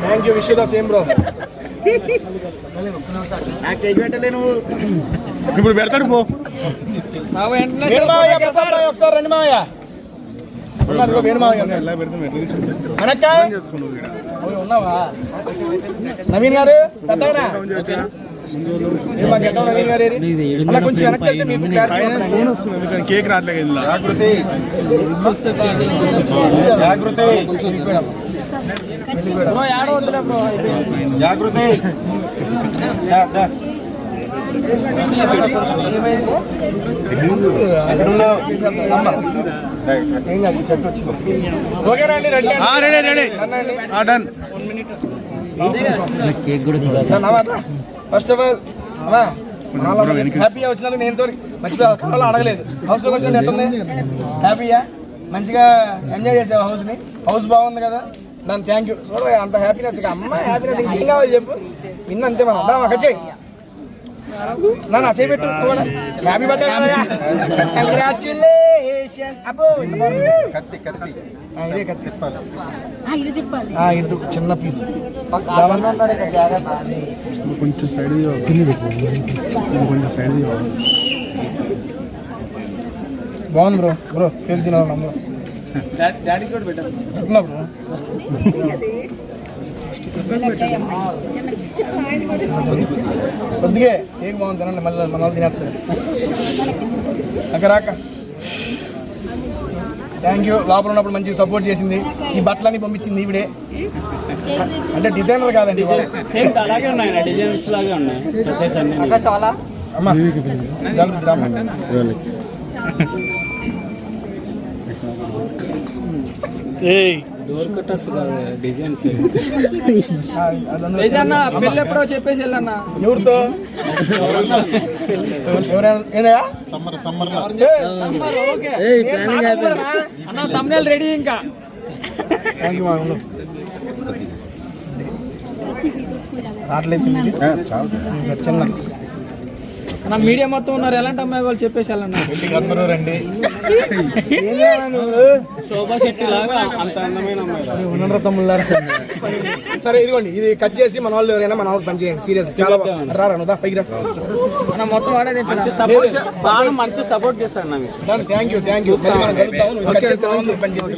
Thank you wish the same bro ఇప్పుడు పెడతాడు పో. ఒకసారి రండి మావయ్య ఉన్నావా? నవీన్ గారు పెద్దయినా కేక్ రావట్లేదు జాగృతి జాగృతి జాగృతి రెడీ ఆ, రెడీ రెడీ డన్ సార్ నవ్వా ఫస్ట్ ఆఫ్ ఆల్ అమ్మా హ్యాపీగా వచ్చినందుకు నేను తోటి మంచిగా కళలో అడగలేదు. హౌస్లోకి వచ్చిన ఎట్టుంది? హ్యాపీయా మంచిగా ఎంజాయ్ చేసావు హౌస్ని హౌస్ బాగుంది కదా. దాని థ్యాంక్ యూ సో అంత హ్యాపీనెస్ అమ్మ హ్యాపీనెస్ ఇంకేం కావాలి చెప్పు. నిన్న అంతే మనం. అక్కడ మాకు నా చేయి పెట్టు హ్యాపీ బర్త్డే కంగ్రాచులేషన్స్ అబ్బో. కత్తి కత్తి. ఆ, ఇదే కత్తి. తిప్పాలి ఆ, ఇది చెప్పాలి. ఆ, ఇటు చిన్న పీస్ కొంచెం సైడ్ కొంచెం సైడ్ బాగుంది బ్రో. బ్రో కేక్ తినాలి నమ్మ డాడీ కూడా పెట్టాను బ్రో. కొద్దిగా కేక్ బాగుంది తినండి మళ్ళీ మన వాళ్ళు తినేస్తారు. అక్కడ రాక. థ్యాంక్ యూ లోపల ఉన్నప్పుడు మంచి సపోర్ట్ చేసింది. ఈ బట్టలన్నీ పంపించింది ఈవిడే. అంటే డిజైనర్ కాదండి సేమ్ అలాగే ఉన్నాయి డిజైన్స్ లాగే ఉన్నాయి. డ్రెస్సెస్ అన్ని అమ్మా జాగ్రత్త రామ్మా. Door cutters designs. ఆ, అదన్నా పెళ్ళి ఎప్పుడో చెప్పేసి వెళ్ళన్నా. ఎవరితో? సమ్మర్ సమ్మర్ నేను మాట్లాడుతున్నానా? అన్న తమ్నేల్ రెడీ ఇంకా. థ్యాంక్ యూ మా ఉండు. రావట్లేదు చాలు సత్యన్న నా మీడియా మొత్తం ఉన్నారు. ఎలాంటి అమ్మాయి వాళ్ళు చెప్పేసి అందరూ రండి. శోభా శెట్టి లాగా అంత అందమైన అమ్మాయి ఉన్నర తమ్ముళ్ళారా? సరే ఇదిగోండి ఇది కట్ చేసి మన వాళ్ళు ఎవరైనా మన వాళ్ళు పని చేయండి. సీరియస్ చాలా రారా నువ్వు దా, పైకి రా. మన మొత్తం వాడేది మంచి సపోర్ట్ బాగా మంచి సపోర్ట్ చేస్తాడు నాకు థ్యాంక్ యూ థ్యాంక్ యూ మళ్ళీ